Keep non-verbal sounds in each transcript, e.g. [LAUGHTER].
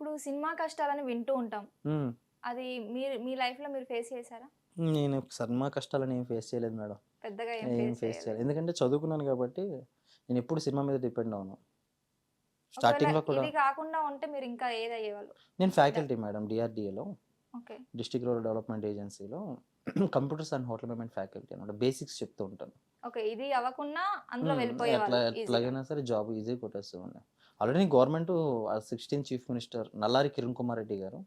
ఇప్పుడు సినిమా కష్టాలని వింటూ ఉంటాం. అది మీరు మీ లైఫ్లో మీరు ఫేస్ చేశారా? నేను సినిమా కష్టాలను ఏం ఫేస్ చేయలేదు మేడం. పెద్దగా ఏం ఫేస్ చేయలేదు. ఎందుకంటే చదువుకున్నాను కాబట్టి నేను ఎప్పుడు సినిమా మీద డిపెండ్ అవును స్టార్టింగ్లో కూడా కాకుండా ఉంటే మీరు ఇంకా ఏది అయ్యేవాళ్ళు నేను ఫ్యాకల్టీ మేడం డిఆర్డిఏలో. ఓకే. డిస్ట్రిక్ట్ రూరల్ డెవలప్మెంట్ ఏజెన్సీలో. [CLEARS THROAT] Computers and hotel management faculty అనమాట. బేసిక్స్ చెప్తూ ఉంటాను. ఓకే. ఇది అవ్వకుండా అందులో easy గా. ఎట్లాగైనా సరే జాబ్ ఈజీ కొట్టేస్తూ ఉన్నాయి already government sixteen chief minister Nallari Kiran Kumar Reddy గారు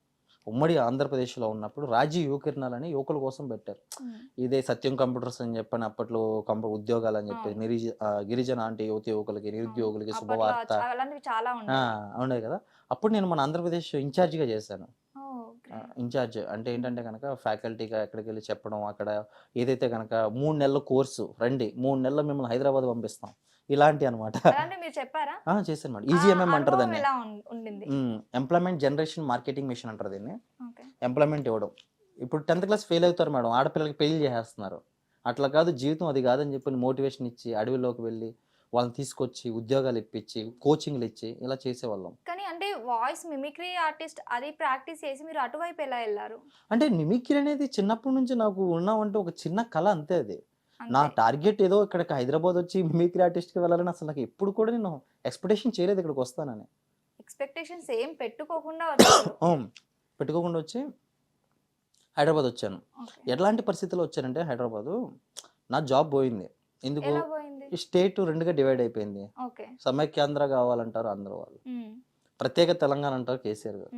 ఉమ్మడి ఆంధ్రప్రదేశ్లో ఉన్నప్పుడు రాజీ యువకిరణాలని యువకుల కోసం పెట్టారు. ఇదే సత్యం కంప్యూటర్స్ అని చెప్పని అప్పట్లో కంప్యూ ఉద్యోగాలు అని చెప్పి. నిరిజ గిరిజన అంటే యువతి యువకులకి నిరుద్యోగులకి శుభవార్త ఉన్నాయి కదా అప్పుడు నేను మన ఆంధ్రప్రదేశ్ ఇన్ఛార్జిగా చేశాను. ఇన్ఛార్జ్ అంటే ఏంటంటే కనుక ఫ్యాకల్టీగా ఎక్కడికి వెళ్ళి చెప్పడం అక్కడ ఏదైతే కనుక మూడు నెలల కోర్సు రండి మూడు నెలలు మిమ్మల్ని హైదరాబాద్ పంపిస్తాం. ఇలాంటి అనమాట. చేశాను మేడం. ఈజీఎంఎం అంటారు దాన్ని. ఎంప్లాయ్మెంట్ జనరేషన్ మార్కెటింగ్ మిషన్ అంటారు దీన్ని. ఎంప్లాయ్మెంట్ ఇవ్వడం. ఇప్పుడు టెన్త్ క్లాస్ ఫెయిల్ అవుతారు మేడం. ఆడపిల్లలకి పెళ్ళి చేసేస్తున్నారు. అట్లా కాదు జీవితం అది కాదని చెప్పి మోటివేషన్ ఇచ్చి అడవిలోకి వెళ్ళి వాళ్ళని తీసుకొచ్చి ఉద్యోగాలు ఇప్పించి కోచింగ్లు ఇచ్చి ఇలా చేసేవాళ్ళం. కానీ అంటే వాయిస్ మిమిక్రీ ఆర్టిస్ట్ అది ప్రాక్టీస్ చేసి మీరు అటువైపు ఎలా వెళ్ళారు? అంటే మిమిక్రీ అనేది చిన్నప్పటి నుంచి నాకు ఉన్నామంటే ఒక చిన్న కళ అంతే అది. నా. టార్గెట్ ఏదో ఇక్కడికి హైదరాబాద్ వచ్చి మిమిక్రీ ఆర్టిస్ట్కి వెళ్ళాలని అసలు నాకు ఎప్పుడు కూడా నేను ఎక్స్పెక్టేషన్ చేయలేదు ఇక్కడికి వస్తానని. ఎక్స్పెక్టేషన్స్ ఏం పెట్టుకోకుండా. [COUGHS] పెట్టుకోకుండా వచ్చి హైదరాబాద్ వచ్చాను. ఎట్లాంటి పరిస్థితుల్లో వచ్చానంటే హైదరాబాదు నా జాబ్ పోయింది. ఎందుకు? స్టేట్ రెండుగా డివైడ్ అయిపోయింది. సమైక్యాంధ్ర కావాలంటారు అందరూ వాళ్ళు. ప్రత్యేక తెలంగాణ అంటారు కేసీఆర్ గారు.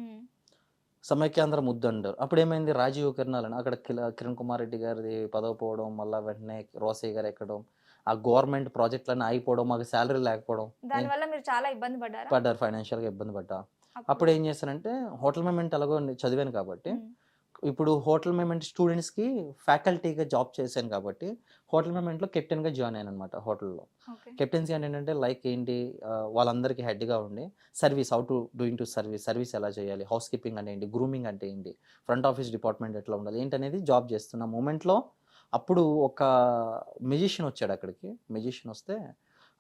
సమైక్యాంధ్ర ముద్దు అంటారు. అప్పుడు ఏమైంది? రాజీవ్ కిరణాలని అక్కడ కిరణ్ కుమార్ రెడ్డి గారిది పదవి పోవడం మళ్ళీ వెంటనే రోసయ్య గారు ఎక్కడం ఆ గవర్నమెంట్ ప్రాజెక్టులన్నీ ఆగిపోవడం మాకు శాలరీ లేకపోవడం దాని వల్ల మీరు చాలా ఇబ్బంది పడ్డారా? పడ్డారు ఫైనాన్షియల్గా ఇబ్బంది పడ్డా. అప్పుడు ఏం చేశానంటే హోటల్ మేమెంట్ ఎలాగో చదివాను కాబట్టి. ఇప్పుడు హోటల్ మేమెంట్ స్టూడెంట్స్కి ఫ్యాకల్టీగా జాబ్ చేశాను కాబట్టి హోటల్ మేమెంట్లో కెప్టెన్గా జాయిన్ అయ్యాను అనమాట హోటల్లో కెప్టెన్సీ అంటే ఏంటంటే లైక్ ఏంటి వాళ్ళందరికీ హెడ్గా ఉండి service how to doing to service service ఎలా చేయాలి హౌస్ కీపింగ్ అంటే ఏంటి గ్రూమింగ్ అంటే ఏంటి ఫ్రంట్ ఆఫీస్ డిపార్ట్మెంట్ ఎట్లా ఉండాలి ఏంటి అనేది జాబ్ చేస్తున్న మూమెంట్లో అప్పుడు ఒక మెజిషియన్ వచ్చాడు అక్కడికి. మెజిషియన్ వస్తే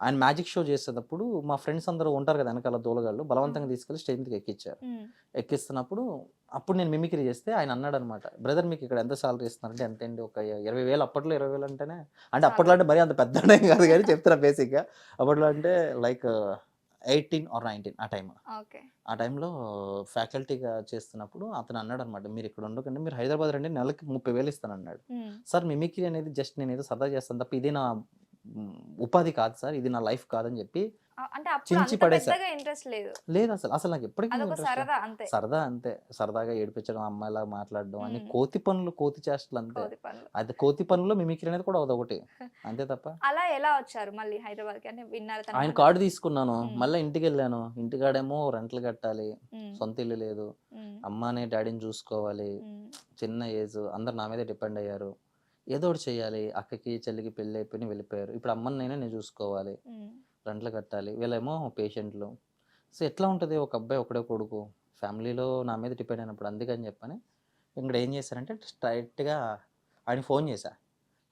ఆయన మ్యాజిక్ షో చేసేటప్పుడు మా ఫ్రెండ్స్ అందరూ ఉంటారు కదా వెనకాల దూలగాళ్ళు బలవంతంగా తీసుకెళ్ళి స్టేజ్ మీదకి ఎక్కించారు. ఎక్కిస్తున్నప్పుడు అప్పుడు నేను మిమిక్రీ చేస్తే ఆయన అన్నాడు అనమాట బ్రదర్ మీకు ఇక్కడ ఎంత సాలరీ ఇస్తున్నారంటే ఎంత అండి? ఒక ఇరవై వేలు అప్పట్లో ఇరవై వేలు అంటేనే అంటే అప్పట్లో అంటే మరీ అంత పెద్ద కాదు కానీ చెప్తున్నా బేసిక్గా అప్పట్లో అంటే లైక్ ఎయిటీన్ ఆర్ నైన్టీన్ ఆ టైం ఆ టైంలో ఫ్యాకల్టీగా చేస్తున్నప్పుడు అతను అన్నాడు అనమాట మీరు ఇక్కడ ఉండకండి మీరు హైదరాబాద్ రండి నెలకి ముప్పై వేలు ఇస్తాను అన్నాడు. సార్ మిమిక్రీ అనేది జస్ట్ నేను ఏదో సరదా చేస్తాను తప్ప ఇది నా ఉపాధి కాదు సార్ ఇది నా లైఫ్ కాదని చెప్పి చించి పడేసా. లేదు లేదు అసలు అసలు నాకు ఎప్పటికీ. సరదా అంతే సరదా అంతే సరదాగా ఏడిపించడం అమ్మాయిలా మాట్లాడడం అని. కోతి పనులు కోతి చేష్టలు అంతే కోతి పనులు అది కోతి పనుల్లో మిమిక్రీ అనేది కూడా అదొకటి [LAUGHS] అంతే తప్ప అలా ఎలా వచ్చారు మళ్ళీ హైదరాబాద్కి ఆయన. కార్డు తీసుకున్నాను. మళ్ళీ ఇంటికి వెళ్ళాను ఇంటికాడేమో రెంట్లు కట్టాలి. సొంత ఇల్లు లేదు మ్మ్. అమ్మాని డాడీని చూసుకోవాలి. చిన్న ఏజ్ అందరు నా మీద డిపెండ్ అయ్యారు ఏదో ఒకటి చేయాలి. అక్కకి చెల్లికి పెళ్ళి అయిపోయి వెళ్ళిపోయారు. ఇప్పుడు అమ్మని నేనే నేను చూసుకోవాలి. రెంట్లు కట్టాలి. వీళ్ళేమో పేషెంట్లు. సో ఎట్లా ఉంటుంది? ఒక అబ్బాయి ఒకడే కొడుకు. ఫ్యామిలీలో నా మీద డిపెండ్ అయినప్పుడు అందుకని చెప్పని ఇక్కడ ఏం చేశారంటే స్ట్రైట్గా ఆయన ఫోన్ చేశా.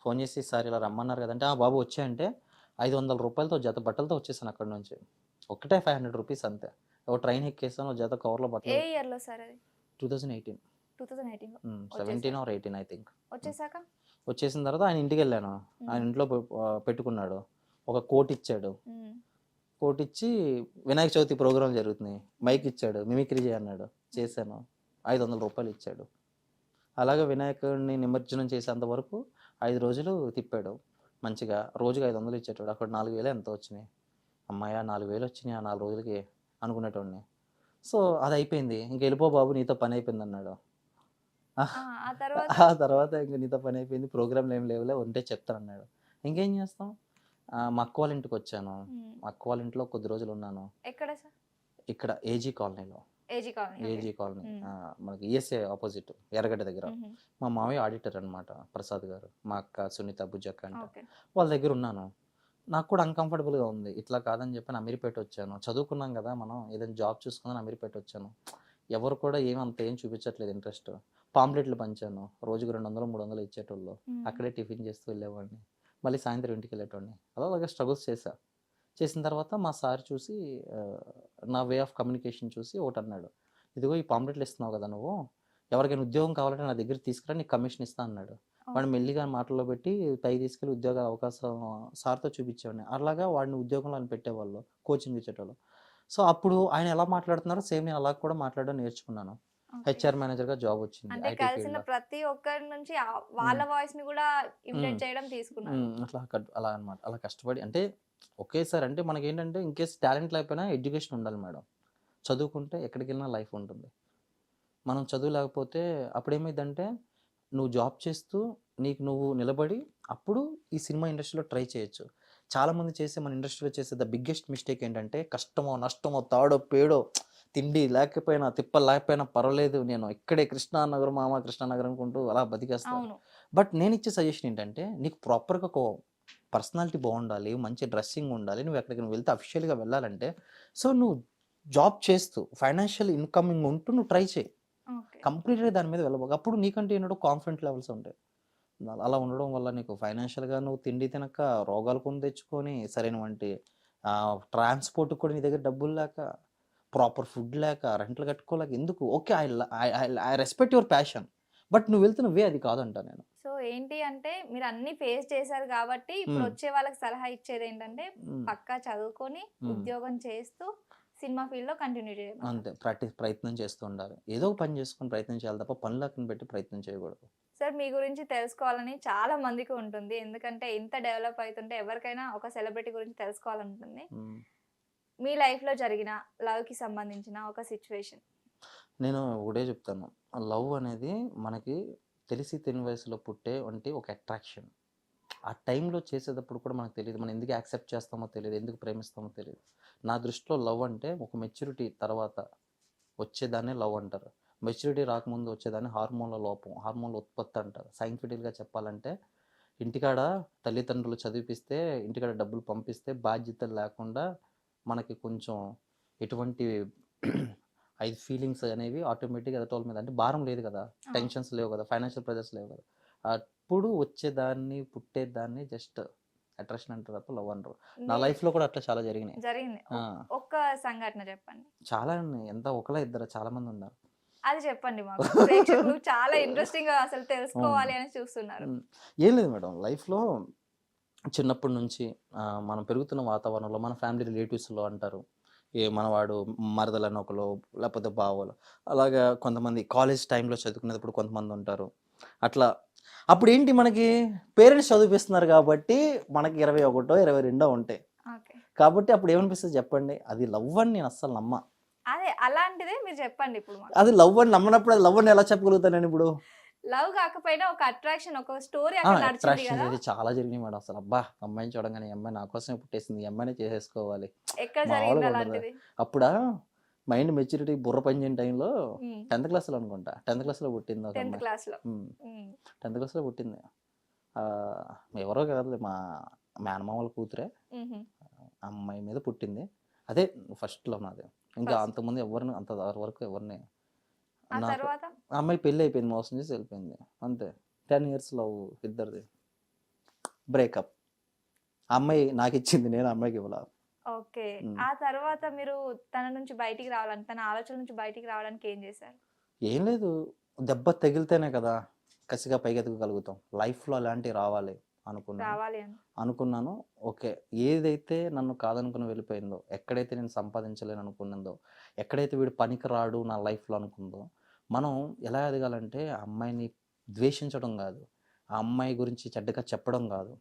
ఫోన్ చేసి సార్ ఇలా రమ్మన్నారు కదంటే ఆ బాబు వచ్చాయంటే ఐదు వందల రూపాయలతో జత బట్టలతో వచ్చేసాను అక్కడ నుంచి. ఒకటే ఫైవ్ హండ్రెడ్ రూపీస్ అంతే. ఒక ట్రైన్ ఎక్కేసాను జత కవర్లో ఏ బట్టలు ఇయర్లో సార్ అది? Two thousand eighteen. Two thousand eighteen seventeen or eighteen I think. వచ్చేసాక? వచ్చేసిన తర్వాత ఆయన ఇంటికి వెళ్ళాను ఆయన ఇంట్లో పెట్టుకున్నాడు. ఒక కోట్ ఇచ్చాడు. కోట్ ఇచ్చి వినాయక చవితి ప్రోగ్రామ్ జరుగుతుంది. మైక్ ఇచ్చాడు. మిమిక్రీ చేయన్నాడు చేశాను. ఐదు వందల రూపాయలు ఇచ్చాడు. అలాగే వినాయకుడిని నిమజ్జనం చేసేంత వరకు ఐదు రోజులు తిప్పాడు. మంచిగా రోజుకి ఐదు వందలు ఇచ్చేటాడు. అక్కడ నాలుగు వేలు ఎంత వచ్చినాయి. అమ్మాయ నాలుగు వేలు వచ్చినాయి. ఆ నాలుగు రోజులకి అనుకునేటోడిని. సో అది అయిపోయింది. ఇంక వెళ్ళిపో బాబు నీతో పని అయిపోయింది అన్నాడు. [LAUGHS] ఆ, తర్వాత ఇంక నీతో పని అయిపోయింది. ప్రోగ్రాంలు ఏం లేవులే ఉంటే చెప్తాను అన్నాడు ఇంకేం చేస్తాం? మా అక్క వాళ్ళ ఇంటికి వచ్చాను. మా అక్క వాళ్ళ ఇంట్లో కొద్ది రోజులు ఉన్నాను. ఎక్కడ సార్? ఇక్కడ ఏజీ కాలనీలో. ఏజీ కాలనీ మనకి ఈఎస్ఏ ఆపోజిట్ ఎర్రగడ్డ దగ్గర. మా మామయ్య ఆడిటర్ అన్నమాట ప్రసాద్ గారు. మా అక్క సునీత బుజ్జక్క అంటే. వాళ్ళ దగ్గర ఉన్నాను. నాకు కూడా uncomfortable గా ఉంది. ఇట్లా కాదని చెప్పి అమీర్పేట వచ్చాను. చదువుకున్నాం కదా మనం ఏదైనా జాబ్ చూసుకుందని అమీర్పేట వచ్చాను. ఎవరు కూడా ఏం అంత ఏం చూపించట్లేదు ఇంట్రెస్ట్. పాంప్లెట్లు పంచాను. రోజుకు రెండు వందలు మూడు వందలు ఇచ్చేటోళ్ళు అక్కడే టిఫిన్ చేస్తూ వెళ్ళేవాడిని. మళ్ళీ సాయంత్రం ఇంటికి వెళ్ళేటోడిని అలా అలాగే స్ట్రగుల్స్ చేశా. చేసిన తర్వాత మా సార్ చూసి నా వే ఆఫ్ కమ్యూనికేషన్ చూసి ఒకటి అన్నాడు ఇదిగో ఈ పాంప్లెట్లు ఇస్తున్నావు కదా నువ్వు. ఎవరికైనా ఉద్యోగం కావాలంటే నా దగ్గర తీసుకురా నీకు కమిషన్ ఇస్తా అన్నాడు. వాడు మెల్లిగా మాటల్లో పెట్టి పైకి తీసుకెళ్ళి ఉద్యోగ అవకాశం సార్తో చూపించేవాడిని. అలాగా వాడిని ఉద్యోగంలో అని పెట్టేవాళ్ళు కోచింగ్ ఇచ్చేటోళ్ళు. సో అప్పుడు ఆయన ఎలా మాట్లాడుతున్నారో సేమ్ నేను అలా కూడా మాట్లాడడం నేర్చుకున్నాను. హెచ్ఆర్ మేనేజర్గా జాబ్ వచ్చింది అంటే కలిసిన ప్రతి ఒక్కరి నుంచి వాళ్ళ వాయిస్ని కూడా ఇమిటేట్ చేయడం తీసుకున్నారు. అట్లా అలా అనమాట అలా కష్టపడి అంటే ఒకేసారి అంటే మనకి ఏంటంటే ఇన్ కేస్ టాలెంట్ లేకపోయినా ఎడ్యుకేషన్ ఉండాలి మేడం. చదువుకుంటే ఎక్కడికి వెళ్ళినా లైఫ్ ఉంటుంది. మనం చదువు లేకపోతే అప్పుడు ఏమైందంటే నువ్వు జాబ్ చేస్తూ నీకు నువ్వు నిలబడి అప్పుడు ఈ సినిమా ఇండస్ట్రీలో ట్రై చేయొచ్చు. చాలామంది చేసే మన ఇండస్ట్రీలో చేసే ద బిగ్గెస్ట్ మిస్టేక్ ఏంటంటే కష్టమో నష్టమో తాడో పేడో తిండి లేకపోయినా తిప్ప లేకపోయినా పర్వాలేదు. నేను ఇక్కడే కృష్ణానగరం మామ కృష్ణానగరం అనుకుంటూ అలా బతికేస్తాను. బట్ నేను ఇచ్చే సజెషన్ ఏంటంటే నీకు ప్రాపర్గా ఒక పర్సనాలిటీ బాగుండాలి మంచి డ్రెస్సింగ్ ఉండాలి నువ్వు ఎక్కడికి నువ్వు వెళ్తే అఫిషియల్గా వెళ్ళాలంటే సో నువ్వు జాబ్ చేస్తూ ఫైనాన్షియల్ ఇన్కమింగ్ ఉంటూ నువ్వు ట్రై చేయి. కంప్లీట్గా దాని మీద వెళ్ళబోక. అప్పుడు నీకంటే ఏంటో కాన్ఫిడెంట్ లెవెల్స్ ఉంటాయి. అలా- అలా ఉండడం వల్ల నీకు ఫైనాన్షియల్గా నువ్వు తిండి తినక రోగాలు కొని తెచ్చుకొని సరైనటువంటి ట్రాన్స్పోర్ట్ కూడా నీ దగ్గర డబ్బులు లేక ప్రాపర్ ఫుడ్ లేక రెంట్లు కట్టుకోలేక ఎందుకు okay I I respect your passion but నువ్వు వెళ్తున్న వే అది కాదంట నేను సో ఏంటి అంటే మీరు అన్ని ఫేస్ చేశారు కాబట్టి ఇప్పుడు. వచ్చే వాళ్ళకి సలహా ఇచ్చేది ఏంటంటే. పక్కా చదువుకొని. ఉద్యోగం చేస్తూ సినిమా ఫీల్డ్లో కంటిన్యూ చేయడం అంతే ప్రాక్టీస్ ప్రయత్నం చేస్తూ ఉండాలి ఏదో ఒక పని చేసుకొని ప్రయత్నం చేయాలి తప్ప పనులక్కన పెట్టి ప్రయత్నం చేయకూడదు సార్ మీ గురించి తెలుసుకోవాలని చాలా మందికి ఉంటుంది ఎందుకంటే ఇంత డెవలప్ అవుతుంటే ఎవరికైనా ఒక సెలబ్రిటీ గురించి తెలుసుకోవాలనుంటుంది. మీ లైఫ్లో జరిగిన లవ్కి సంబంధించిన ఒక సిచ్యువేషన్? నేను ఒకటే చెప్తాను. లవ్ అనేది మనకి తెలిసి తెలియని వయసులో పుట్టే వంటి ఒక అట్రాక్షన్ ఆ టైంలో చేసేటప్పుడు కూడా మనకు తెలియదు. మనం ఎందుకు యాక్సెప్ట్ చేస్తామో తెలియదు. ఎందుకు ప్రేమిస్తామో తెలియదు. నా దృష్టిలో లవ్ అంటే ఒక మెచ్యూరిటీ తర్వాత వచ్చేదాన్ని లవ్ అంటారు. మెచ్యూరిటీ రాకముందు వచ్చేదాన్ని హార్మోన్ల లోపం హార్మోన్ల ఉత్పత్తి అంటారు. సైంటిఫికల్గా చెప్పాలంటే ఇంటికాడ తల్లిదండ్రులు చదివిపిస్తే ఇంటికాడ డబ్బులు పంపిస్తే బాధ్యతలు లేకుండా మనకి కొంచెం ఎటువంటి [CLEARS THROAT] ఐదు ఫీలింగ్స్ అనేవి ఆటోమేటిక్గా ఎదటోళ్ళ మీద అంటే భారం లేదు కదా టెన్షన్స్ లేవు కదా ఫైనాన్షియల్ ప్రెజర్స్ లేవు కదా. అప్పుడు వచ్చేదాన్ని పుట్టేదాన్ని జస్ట్ అట్రాక్షన్ అంటారు తప్ప లవ్ అంటారు. నా లైఫ్లో కూడా అట్లా చాలా జరిగినాయి. జరిగింది. ఒక్క సంఘటన చెప్పండి. చాలా ఉన్నాయి. ఎంత ఒకలా ఇద్దరు చాలా మంది ఉన్నారు. అది చెప్పండి మాకు. చాలా [LAUGHS] ఇంట్రెస్టింగ్ అసలు తెలుసుకోవాలి అని చూస్తున్నారు. ఏం లేదు మేడం. లైఫ్లో చిన్నప్పటి నుంచి మనం పెరుగుతున్న వాతావరణంలో మన ఫ్యామిలీ రిలేటివ్స్లో అంటారు. ఏ మనవాడు మరదలని ఒకరు లేకపోతే బావలు. అలాగా కొంతమంది కాలేజ్ టైంలో చదువుకునేటప్పుడు కొంతమంది ఉంటారు. అట్లా అప్పుడు ఏంటి మనకి పేరెంట్స్ చదివిపిస్తున్నారు కాబట్టి మనకి ఇరవై ఒకటో ఇరవై రెండో ఉంటాయి. కాబట్టి అప్పుడు ఏమనిపిస్తుంది చెప్పండి? అది లవ్ అని నేను అస్సలు నమ్మ. అదే అలాంటిదే మీరు చెప్పండి ఇప్పుడు అది లవ్ అని నమ్మనప్పుడు అది లవ్ అని ఎలా చెప్పగలుగుతాను నేను ఇప్పుడు? లవ్ కాకపోయినా ఒక అట్రాక్షన్ ఒక స్టోరీ అక్కడ నడిచింది అట్రాక్షన్ అనేది చాలా జరిగినాయి మేడం అసలు. అబ్బా అమ్మాయిని చూడగానే అమ్మాయి నా కోసమే పుట్టేసింది. అమ్మాయిని చేసేసుకోవాలి. ఎక్కడ జరిగింది. అలాంటిది? అప్పుడా మైండ్ మెచ్యూరిటీ బుర్ర పనిచేయని టైంలో టెన్త్ క్లాస్లో అనుకుంటా. టెన్త్ క్లాస్లో పుట్టింది ఒక టెన్త్ క్లాస్లో టెన్త్ క్లాస్లో పుట్టింది. ఆ, ఎవరో కాదు మా మేనమామల కూతురే. అమ్మాయి మీద పుట్టింది. అదే ఫస్ట్లో నాది. ఇంకా. అంతకుముందు ఎవరిని అంత వరకు ఎవరిని అమ్మాయి పెళ్ళి అయిపోయింది మోసం చేసి వెళ్ళిపోయింది. అంతే. టెన్ ఇయర్స్ లవ్ ఇద్దరిది. బ్రేకప్ అమ్మాయి నాకు ఇచ్చింది నేను అమ్మాయికి ఇవ్వాల? ఓకే. ఆ తర్వాత మీరు తన నుంచి బయటికి రావాలని తన ఆలోచన నుంచి బయటికి రావడానికి ఏం చేశారు? ఏం లేదు. దెబ్బ తగిలితేనే కదా కసిగా పైకెత్తగలుగుతాం లైఫ్లో అలాంటివి రావాలి అనుకున్నాను. అనుకున్నాను. ఓకే. ఏదైతే నన్ను కాదనుకుని వెళ్ళిపోయిందో ఎక్కడైతే నేను సంపాదించలేను అనుకున్నదో ఎక్కడైతే వీడు పనికి రాడు నా లైఫ్లో అనుకుందో మనం ఎలా ఎదగాలంటే ఆ అమ్మాయిని ద్వేషించడం కాదు. ఆ అమ్మాయి గురించి చెడ్డగా చెప్పడం కాదు.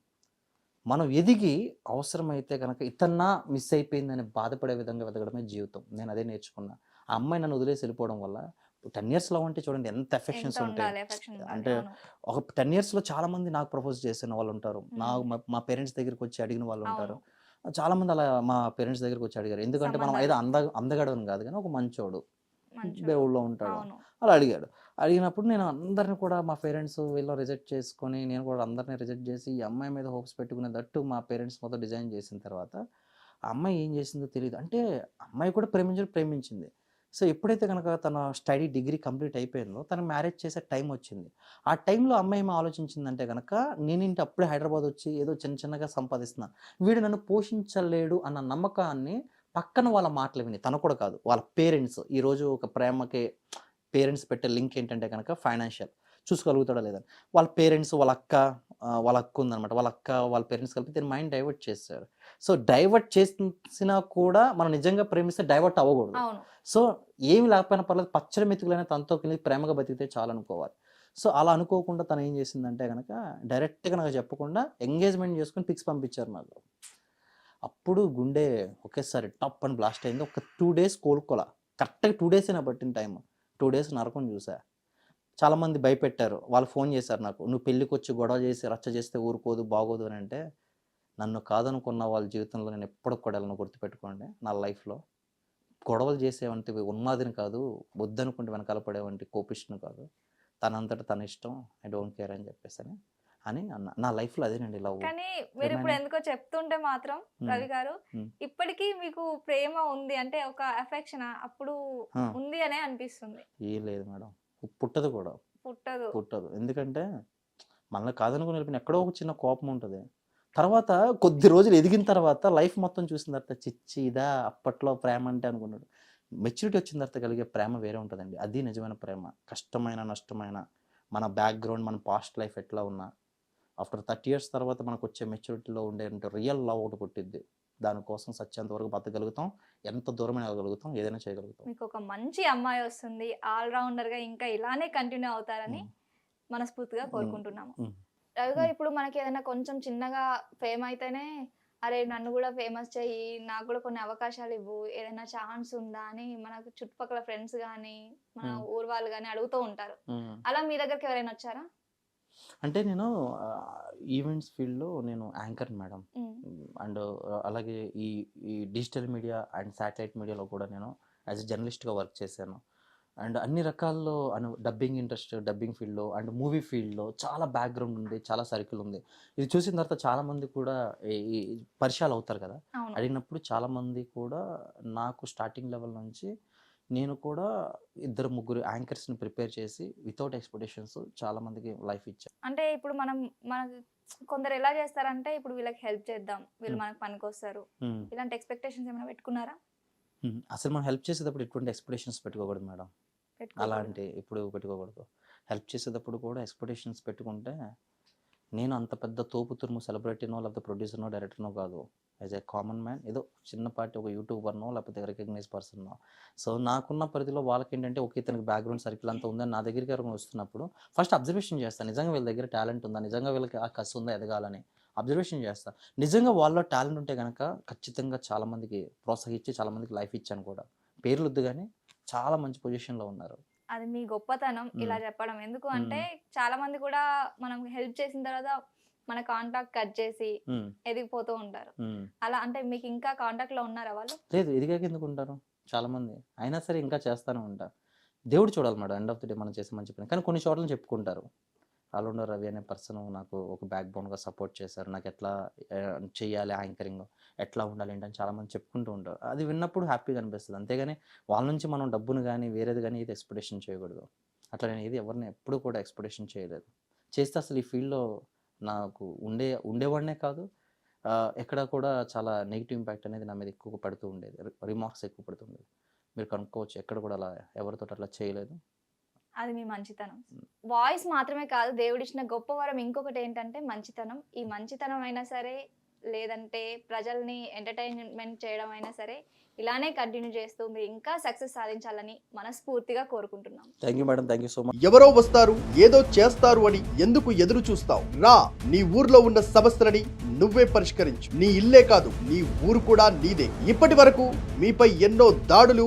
మనం ఎదిగి అవసరమైతే కనుక ఇతన్నా మిస్ అయిపోయిందని బాధపడే విధంగా వెతకడమే జీవితం. నేను అదే నేర్చుకున్నా. ఆ అమ్మాయి నన్ను వదిలేసి వెళ్ళిపోవడం వల్ల టెన్ ఇయర్స్ లవ్ అంటే చూడండి ఎంత ఎఫెక్షన్స్ ఉంటాయి. అంటే. ఒక టెన్ ఇయర్స్లో చాలా మంది నాకు ప్రపోజ్ చేసిన వాళ్ళు ఉంటారు. నా. మా- పేరెంట్స్ దగ్గరికి వచ్చి అడిగిన వాళ్ళు ఉంటారు. చాలా మంది అలా మా పేరెంట్స్ దగ్గరికి వచ్చి అడిగారు. ఎందుకంటే మనం ఏదో అంద అందగడని కాదు కానీ ఒక మంచోడు. మంచోడు. దేవుళ్ళలో ఉంటాడు. అలా అడిగాడు. అడిగినప్పుడు నేను అందరిని కూడా మా పేరెంట్స్ వీళ్ళు రిజెక్ట్ చేసుకొని నేను కూడా అందరిని రిజెక్ట్ చేసి ఈ అమ్మాయి మీద హోప్స్ పెట్టుకునేటట్టు మా పేరెంట్స్ మొత్తం డిజైన్ చేసిన తర్వాత ఆ అమ్మాయి ఏం చేసిందో తెలియదు అంటే అమ్మాయి కూడా ప్రేమించడం ప్రేమించింది. సో ఎప్పుడైతే కనుక తన స్టడీ డిగ్రీ కంప్లీట్ అయిపోయిందో తన మ్యారేజ్ చేసే టైం వచ్చింది. ఆ టైంలో అమ్మాయి ఏమో ఆలోచించిందంటే కనుక నేను ఇంటి అప్పుడే హైదరాబాద్ వచ్చి ఏదో చిన్న చిన్నగా సంపాదిస్తున్నాను వీడు నన్ను పోషించలేడు అన్న నమ్మకాన్ని పక్కన వాళ్ళ మాటలు విని తను కూడా కాదు వాళ్ళ పేరెంట్స్. ఈరోజు ఒక ప్రేమకి పేరెంట్స్ పెట్టే లింక్ ఏంటంటే కనుక ఫైనాన్షియల్. చూసుకోగలుగుతాడా లేదని వాళ్ళ పేరెంట్స్ వాళ్ళ అక్క వాళ్ళ అక్క ఉందన్నమాట. వాళ్ళ అక్క వాళ్ళ పేరెంట్స్ కలిపి దీని మైండ్ డైవర్ట్ చేస్తారు సో డైవర్ట్ చేసినా కూడా మనం నిజంగా ప్రేమిస్తే డైవర్ట్ అవ్వకూడదు. సో ఏమి లేకపోయినా పర్లేదు పచ్చడి మెతుకులైన తనతో కలిసి ప్రేమగా బతికితే చాలు అనుకోవాలి. సో అలా అనుకోకుండా తను ఏం చేసిందంటే కనుక డైరెక్ట్గా నాకు చెప్పకుండా ఎంగేజ్మెంట్ చేసుకుని పిక్స్ పంపించారు నాకు. అప్పుడు గుండె ఒకేసారి టప్ అని బ్లాస్ట్ అయింది. ఒక టూ డేస్ కోలుకోలే. కరెక్ట్గా టూ డేస్ పట్టిన టైం టూ డేస్ నరకం చూసా. చాలామంది భయపెట్టారు. వాళ్ళు ఫోన్ చేశారు నాకు. నువ్వు పెళ్ళికి వచ్చి గొడవ చేసి రచ్చ చేస్తే ఊరుకోదు బాగోదు అని అంటే నన్ను కాదనుకున్న వాళ్ళ జీవితంలో నేను ఎప్పుడు కూడా వెళ్ళను గుర్తుపెట్టుకోండి నా లైఫ్లో గొడవలు చేసేవంటివి ఉన్నదిని కాదు వద్దనుకుంటే వెనకాల పడేవంటి కోపిష్ను కాదు. తనంతట తన ఇష్టం. ఐ డోంట్ కేర్ అని చెప్పేసి అని అన్న. నా లైఫ్లో అదేనండి లవ్. కానీ మీరు ఇప్పుడు? ఎందుకో చెప్తుంటే మాత్రం రవి గారు. ఇప్పటికీ మీకు ప్రేమ ఉంది అంటే ఒక అఫెక్షన్ అప్పుడు. ఉంది అనే అనిపిస్తుంది. ఏం లేదు మేడం. పుట్టదు కూడా. పుట్టదు. పుట్టదు. ఎందుకంటే మనల్ని కాదనుకుని వెళ్ళిపోయిన ఎక్కడో ఒక చిన్న కోపం ఉంటుంది. తర్వాత కొద్ది రోజులు ఎదిగిన తర్వాత లైఫ్ మొత్తం చూసిన తర్వాత చిచ్చి ఇదా అప్పట్లో ప్రేమ అంటే అనుకున్నాడు. మెచ్యూరిటీ వచ్చిన తర్వాత కలిగే ప్రేమ వేరే ఉంటుందండి. అది నిజమైన ప్రేమ. కష్టమైన నష్టమైన మన బ్యాక్గ్రౌండ్ మన పాస్ట్ లైఫ్ ఎట్లా ఉన్నా. ఆఫ్టర్ థర్టీ ఇయర్స్ తర్వాత మనకు వచ్చే మెచ్యూరిటీలో ఉండే రియల్ లవ్ ఒకటి పుట్టిద్ది దానికోసం సత్యంత వరకు బతకగలుగుతాం ఎంత దూరమైన వెళ్ళగలుగుతాం ఏదైనా చేయగలుగుతాం మీకు ఒక మంచి అమ్మాయి వస్తుంది ఆల్ రౌండర్గా ఇంకా ఇలానే కంటిన్యూ అవుతారని. మనస్ఫూర్తిగా కోరుకుంటున్నాము. రవి గారు. ఇప్పుడు మనకి ఏదైనా కొంచెం చిన్నగా ఫేమ్ అయితేనే అరే నన్ను కూడా ఫేమస్ చెయ్యి నాకు కూడా కొన్ని అవకాశాలు ఇవ్వు ఏదైనా ఛాన్స్ ఉందా అని మనకు చుట్టుపక్కల ఫ్రెండ్స్ కానీ మన. ఊరు వాళ్ళు కానీ అడుగుతూ ఉంటారు. అలా మీ దగ్గరికి ఎవరైనా వచ్చారా అంటే నేను ఈవెంట్స్ ఫీల్డ్లో నేను యాంకర్ మేడం. అండ్ అలాగే ఈ ఈ డిజిటల్ మీడియా అండ్ శాటిలైట్ మీడియాలో కూడా నేను యాజ్ ఎ జర్నలిస్ట్గా వర్క్ చేశాను. అండ్ అన్ని రకాల్లో అను డబ్బింగ్ ఇండస్ట్రీ డబ్బింగ్ ఫీల్డ్లో అండ్ మూవీ ఫీల్డ్లో చాలా బ్యాక్గ్రౌండ్ ఉంది చాలా సర్కిల్ ఉంది. ఇది చూసిన తర్వాత చాలామంది కూడా ఈ- పరిచయాలు అవుతారు కదా. అడిగినప్పుడు చాలామంది కూడా నాకు స్టార్టింగ్ లెవెల్ నుంచి నేను కూడా ఇద్దరు ముగ్గురు యాంకర్స్ని ప్రిపేర్ చేసి వితౌట్ ఎక్స్పెక్టేషన్స్ చాలామందికి లైఫ్ ఇచ్చాను అంటే ఇప్పుడు మనం మనకు కొందరు ఎలా చేస్తారంటే ఇప్పుడు వీళ్ళకి హెల్ప్ చేద్దాం వీళ్ళు. మనకు పనికొస్తారు. ఇలాంటి ఎక్స్పెక్టేషన్స్ ఏమైనా పెట్టుకున్నారా. అసలు మనం హెల్ప్ చేసేటప్పుడు ఎటువంటి ఎక్స్పెక్టేషన్స్ పెట్టుకోకూడదు మేడం. అలాంటి ఇప్పుడు పెట్టుకోకూడదు హెల్ప్ చేసేటప్పుడు కూడా ఎక్స్పెక్టేషన్స్ పెట్టుకుంటే నేను అంత పెద్ద తోపు తురుము సెలబ్రిటీనో లేకపోతే ప్రొడ్యూసర్నో డైరెక్టర్నో కాదు. యాజ్ ఏ కామన్ మ్యాన్ ఏదో చిన్నపాటి ఒక యూట్యూబర్నో లేకపోతే రికగ్నైజ్ పర్సన్నో. సో నాకున్న పరిధిలో వాళ్ళకి ఏంటంటే ఓకే ఇతనికి బ్యాక్గ్రౌండ్ సర్కిల్ అంతా ఉందని నా దగ్గరికి ఎవరైనా వస్తున్నప్పుడు ఫస్ట్ అబ్జర్వేషన్ చేస్తాను నిజంగా వీళ్ళ దగ్గర టాలెంట్ ఉందా? నిజంగా వీళ్ళకి ఆ కసి ఉందా? ఎదగాలని అబ్జర్వేషన్ చేస్తా. నిజంగా వాళ్ళలో టాలెంట్ ఉంటే కనుక ఖచ్చితంగా చాలామందికి ప్రోత్సహించి చాలామందికి లైఫ్ ఇచ్చాను కూడా. పేర్లు వద్దు కానీ చాలా మంచి పొజిషన్లో ఉన్నారు. అది మీ గొప్పతనం ఇలా చెప్పడం. ఎందుకు అంటే చాలా మంది కూడా మనం హెల్ప్ చేసిన తర్వాత మన కాంటాక్ట్ కట్ చేసి ఎదిగిపోతూ ఉంటారు. అలా అంటే మీకు ఇంకా కాంటాక్ట్లో ఉన్నారా వాళ్ళు? లేదు ఎదిగాక ఎందుకు ఉంటారు? చాలామంది అయినా సరే ఇంకా చేస్తూనే ఉంటా దేవుడు చూడాలి madam end of the day మనం చేసే మంచి పని. కానీ కొన్ని చోట్ల చెప్పుకుంటారు. ఆల్రౌండర్ రవి అనే పర్సన్ నాకు ఒక బ్యాక్ బోన్గా సపోర్ట్ చేశారు. నాకు ఎట్లా చేయాలి యాంకరింగ్? ఎట్లా ఉండాలి ఏంటని చాలామంది చెప్పుకుంటూ ఉంటారు. అది విన్నప్పుడు హ్యాపీగా అనిపిస్తుంది. అంతేగాని వాళ్ళ నుంచి మనం డబ్బును కానీ వేరేది కానీ ఏది ఎక్స్పెక్టేషన్ చేయకూడదు. అట్లా నేను ఏది ఎవరిని ఎప్పుడూ కూడా ఎక్స్పెక్టేషన్ చేయలేదు. చేస్తే అసలు ఈ ఫీల్డ్లో నాకు ఉండే ఉండేవాడినే కాదు. ఎక్కడ కూడా చాలా నెగిటివ్ ఇంపాక్ట్ అనేది నా మీద ఎక్కువ పడుతూ ఉండేది. రిమార్క్స్ ఎక్కువ పడుతుండేది మీరు కనుక్కోవచ్చు ఎక్కడ కూడా అలా ఎవరితో అట్లా చేయలేదు. అది మీ మంచితనం. వాయిస్ మాత్రమే కాదు దేవుడిచ్చిన గొప్ప వరం ఇంకొకటి ఏంటంటే మంచితనం. ఈ మంచితనం అయినా సరే లేదంటే ప్రజల్ని ఎంటర్టైన్మెంట్ చేయడం అయినా సరే ఇలానే కంటిన్యూ చేస్తూ మీరు ఇంకా సక్సెస్ సాధించాలని మనస్ఫూర్తిగా కోరుకుంటున్నాం. Thank you madam thank you so much ఎవరో వస్తారు ఏదో చేస్తారు అని ఎందుకు ఎదురు చూస్తావు? రా నీ ఊర్లో ఉన్న సమస్యలని నువ్వే పరిష్కరించు. నీ ఇల్లే కాదు నీ ఊరు కూడా నీదే. ఇప్పటి వరకు మీపై ఎన్నో దాడులు